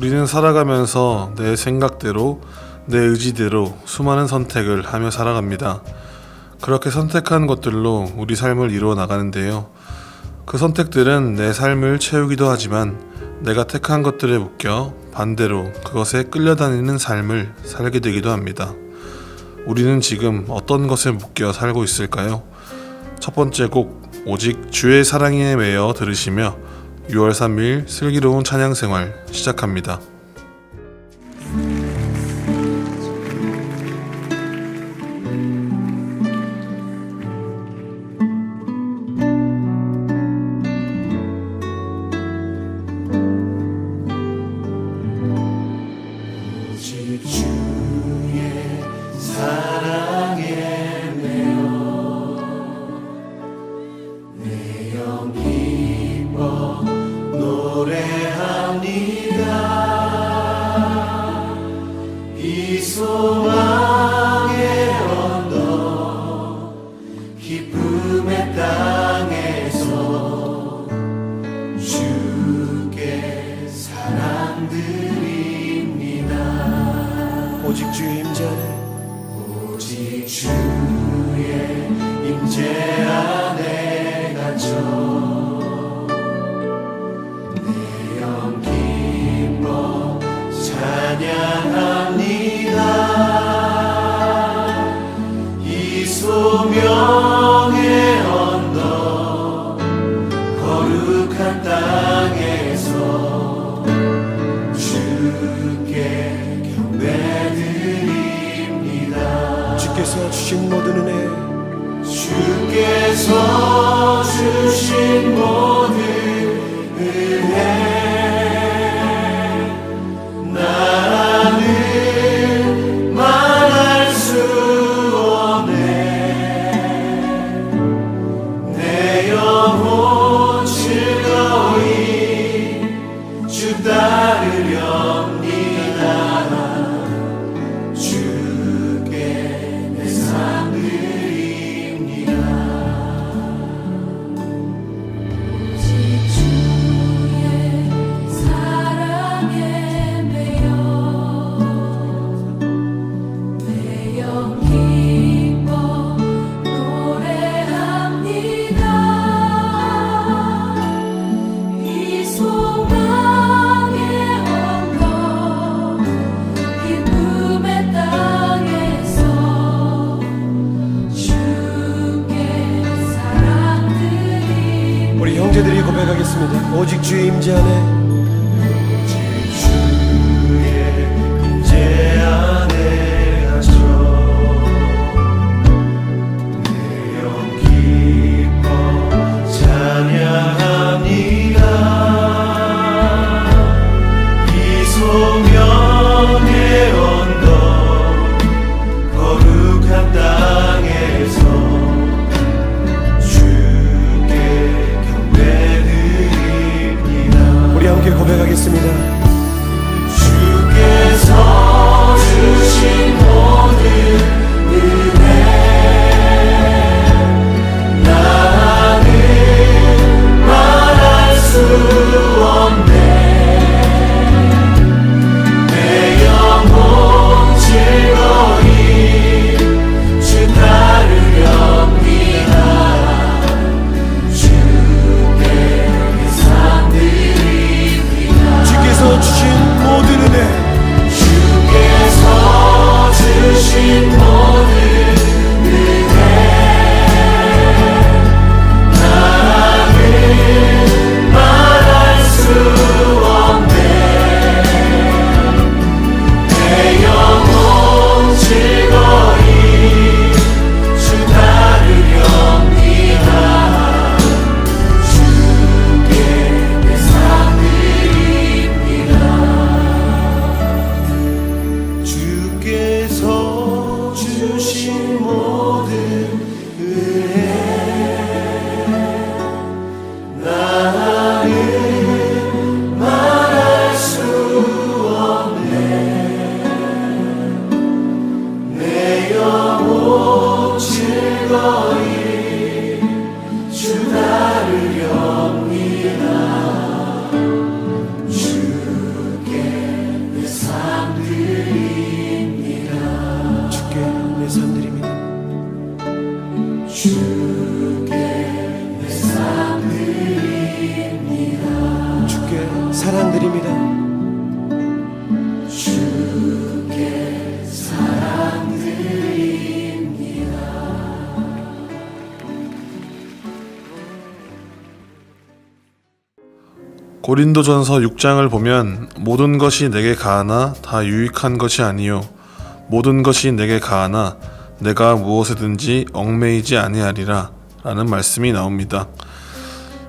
우리는 살아가면서 내 생각대로, 내 의지대로 수많은 선택을 하며 살아갑니다. 그렇게 선택한 것들로 우리 삶을 이루어 나가는데요. 그 선택들은 내 삶을 채우기도 하지만 내가 택한 것들에 묶여 반대로 그것에 끌려다니는 삶을 살게 되기도 합니다. 우리는 지금 어떤 것에 묶여 살고 있을까요? 첫 번째 곡 오직 주의 사랑에 매여 들으시며 6월 3일 슬기로운 찬양 생활 시작합니다. 노래합니다. 이 소망 주께 주께서 주신 모든 은혜 주께서 주신 모든 은혜 오직 주의 임재 안에 고린도전서 6장을 보면 모든 것이 내게 가하나 다 유익한 것이 아니요 모든 것이 내게 가하나 내가 무엇에든지 얽매이지 아니하리라 라는 말씀이 나옵니다.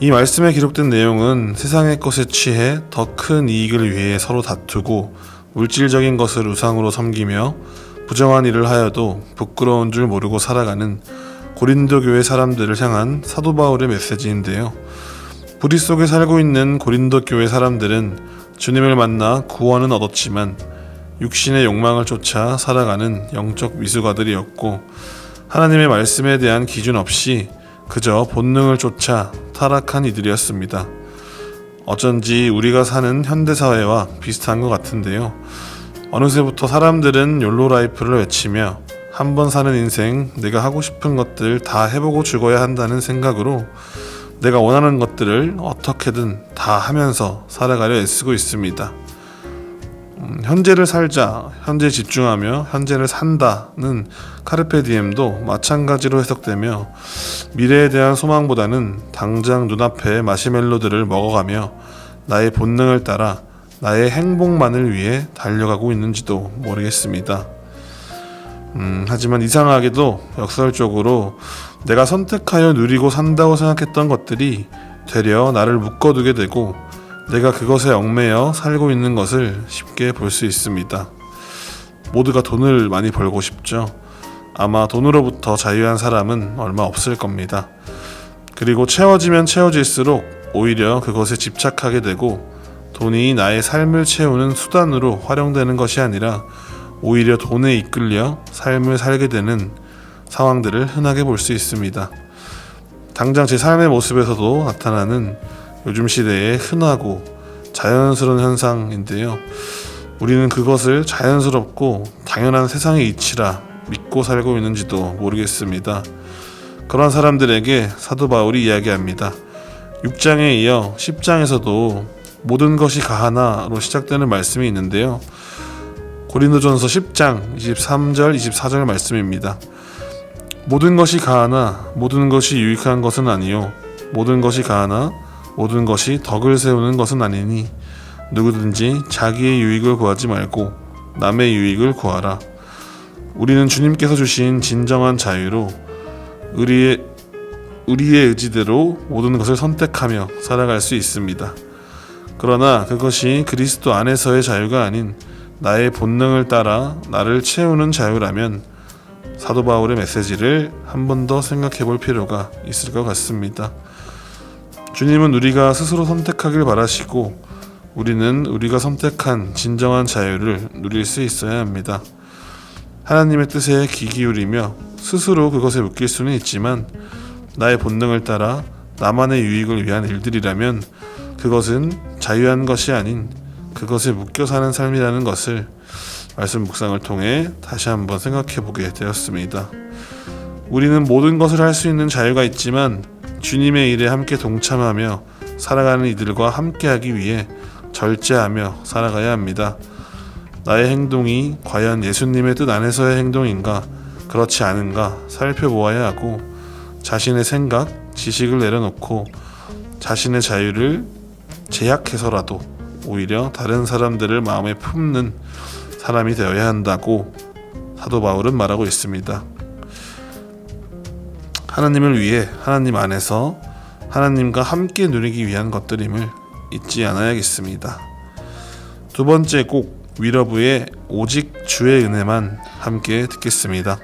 이 말씀에 기록된 내용은 세상의 것에 취해 더 큰 이익을 위해 서로 다투고 물질적인 것을 우상으로 섬기며 부정한 일을 하여도 부끄러운 줄 모르고 살아가는 고린도 교회 사람들을 향한 사도 바울의 메시지인데요. 불의 속에 살고 있는 고린도 교회 사람들은 주님을 만나 구원은 얻었지만 육신의 욕망을 쫓아 살아가는 영적 미숙아들이었고 하나님의 말씀에 대한 기준 없이 그저 본능을 쫓아 타락한 이들이었습니다. 어쩐지 우리가 사는 현대 사회와 비슷한 것 같은데요. 어느새부터 사람들은 욜로 라이프를 외치며 한 번 사는 인생 내가 하고 싶은 것들 다 해보고 죽어야 한다는 생각으로 내가 원하는 것들을 어떻게든 다 하면서 살아가려 애쓰고 있습니다. 음, 현재를 살자, 현재 집중하며 현재를 산다는 카르페 디엠도 마찬가지로 해석되며 미래에 대한 소망보다는 당장 눈앞에 마시멜로들을 먹어가며 나의 본능을 따라 나의 행복만을 위해 달려가고 있는지도 모르겠습니다. 음, 하지만 이상하게도 역설적으로 내가 선택하여 누리고 산다고 생각했던 것들이 되려 나를 묶어두게 되고 내가 그것에 얽매여 살고 있는 것을 쉽게 볼 수 있습니다. 모두가 돈을 많이 벌고 싶죠. 아마 돈으로부터 자유한 사람은 얼마 없을 겁니다. 그리고 채워지면 채워질수록 오히려 그것에 집착하게 되고 돈이 나의 삶을 채우는 수단으로 활용되는 것이 아니라 오히려 돈에 이끌려 삶을 살게 되는 상황들을 흔하게 볼 수 있습니다. 당장 제 삶의 모습에서도 나타나는 요즘 시대의 흔하고 자연스러운 현상인데요. 우리는 그것을 자연스럽고 당연한 세상의 이치라 믿고 살고 있는지도 모르겠습니다. 그런 사람들에게 사도 바울이 이야기합니다. 6장에 이어 10장에서도 모든 것이 가하나로 시작되는 말씀이 있는데요. 고린도전서 10장 23절 24절 말씀입니다. 모든 것이 가하나 모든 것이 유익한 것은 아니요 모든 것이 가하나 모든 것이 덕을 세우는 것은 아니니 누구든지 자기의 유익을 구하지 말고 남의 유익을 구하라. 우리는 주님께서 주신 진정한 자유로 우리의 우리의 의지대로 모든 것을 선택하며 살아갈 수 있습니다. 그러나 그것이 그리스도 안에서의 자유가 아닌 나의 본능을 따라 나를 채우는 자유라면 사도 바울의 메시지를 한 번 더 생각해 볼 필요가 있을 것 같습니다. 주님은 우리가 스스로 선택하길 바라시고 우리는 우리가 선택한 진정한 자유를 누릴 수 있어야 합니다. 하나님의 뜻에 귀 기울이며 스스로 그것에 묶일 수는 있지만 나의 본능을 따라 나만의 유익을 위한 일들이라면 그것은 자유한 것이 아닌 그것에 묶여 사는 삶이라는 것을 말씀 묵상을 통해 다시 한번 생각해 보게 되었습니다. 우리는 모든 것을 할 수 있는 자유가 있지만 주님의 일에 함께 동참하며 살아가는 이들과 함께하기 위해 절제하며 살아가야 합니다. 나의 행동이 과연 예수님의 뜻 안에서의 행동인가 그렇지 않은가 살펴보아야 하고 자신의 생각, 지식을 내려놓고 자신의 자유를 제약해서라도 오히려 다른 사람들을 마음에 품는 사람이 되어야 한다고 사도 바울은 말하고 있습니다. 하나님을 위해 하나님 안에서 하나님과 함께 누리기 위한 것들임을 잊지 않아야겠습니다. 두 번째 곡 위러브의 오직 주의 은혜만 함께 듣겠습니다.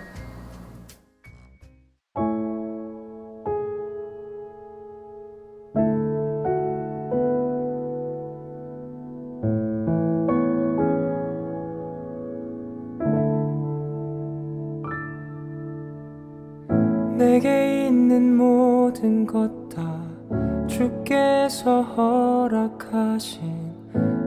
모든 것 다 주께서 허락하신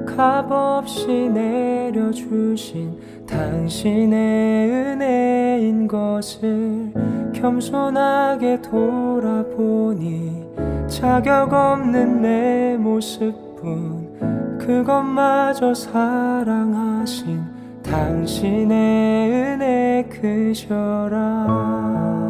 값없이 내려주신 당신의 은혜인 것을 겸손하게 돌아보니 자격 없는 내 모습뿐 그것마저 사랑하신 당신의 은혜 크셔라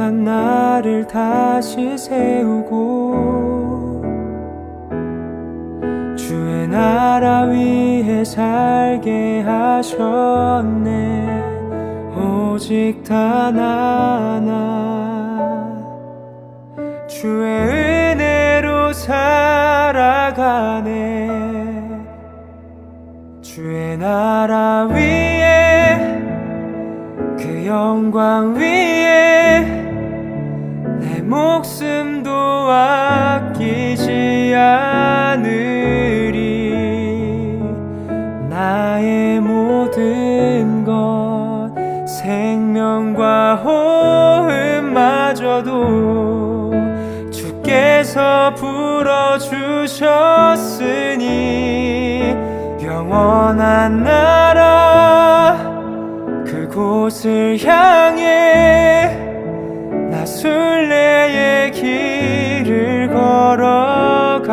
부족한 나를 다시 세우고 주의 나라 위에 살게 하셨네. 오직 단 하나. 주의 은혜로 살아가네. 주의 나라 위에 그 영광 위에 내 목숨도 아끼지 않으리. 나의 모든 것 생명과 호흡마저도 주께서 불어주셨으니 영원한 나라 그곳을 향해 나 순례의 길을 걸어가리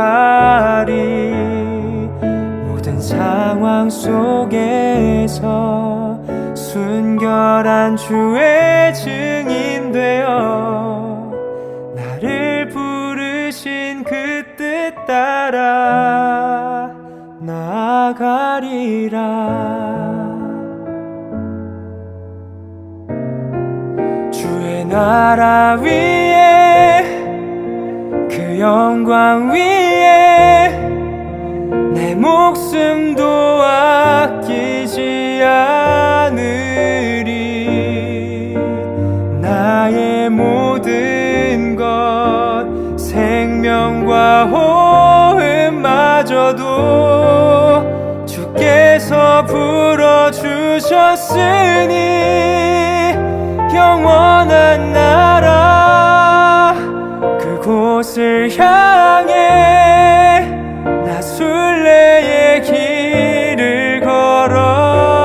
모든 상황 속에서 순결한 주의 증인 되어 나를 부르신 그 뜻 따라 나아가리라 나라 위에 그 영광 위에 내 목숨도 아끼지 않으리. 나의 모든 것 생명과 호흡마저도 주께서 불어주셨으니 영원한 나라 그곳을 향해 나 순례의 길을 걸어가리.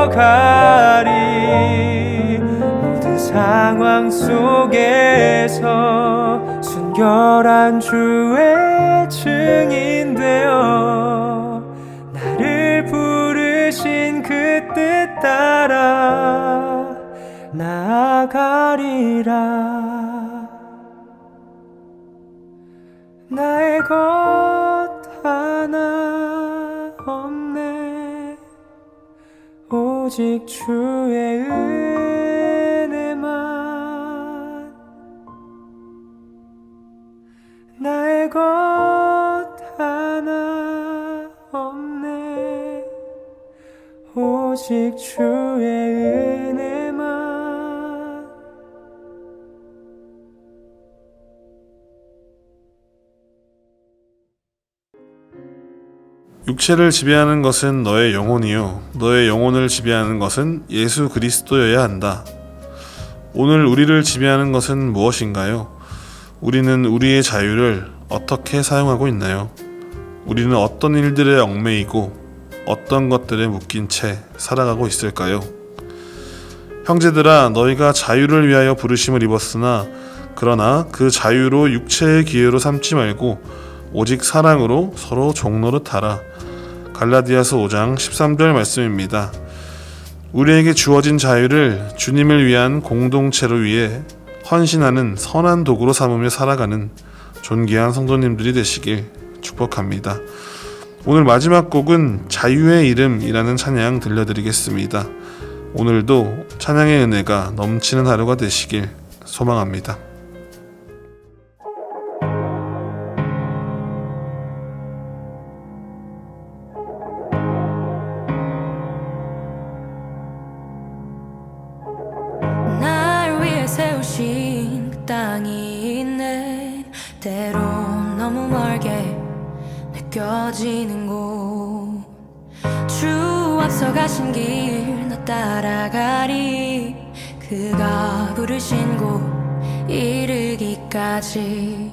모든 상황 속에서 순결한 주의 증인 되어 나를 부르신 그 뜻 따라 나아가리라. 나의 것 하나 없네. 오직 주의 은혜만. 나의 것 하나 없네. 오직 주의 은혜 육체를 지배하는 것은 너의 영혼이요 너의 영혼을 지배하는 것은 예수 그리스도여야 한다. 오늘 우리를 지배하는 것은 무엇인가요? 우리는 우리의 자유를 어떻게 사용하고 있나요? 우리는 어떤 일들에 얽매이고 어떤 것들에 묶인 채 살아가고 있을까요? 형제들아 너희가 자유를 위하여 부르심을 입었으나 그러나 그 자유로 육체의 기회로 삼지 말고 오직 사랑으로 서로 종노릇 하라. 갈라디아서 5장 13절 말씀입니다. 우리에게 주어진 자유를 주님을 위한 공동체로 위해 헌신하는 선한 도구로 삼으며 살아가는 존귀한 성도님들이 되시길 축복합니다. 오늘 마지막 곡은 자유의 이름이라는 찬양 들려드리겠습니다. 오늘도 찬양의 은혜가 넘치는 하루가 되시길 소망합니다. 이르기까지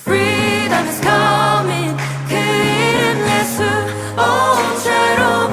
Freedom is coming 그 이름 예수 온 죄로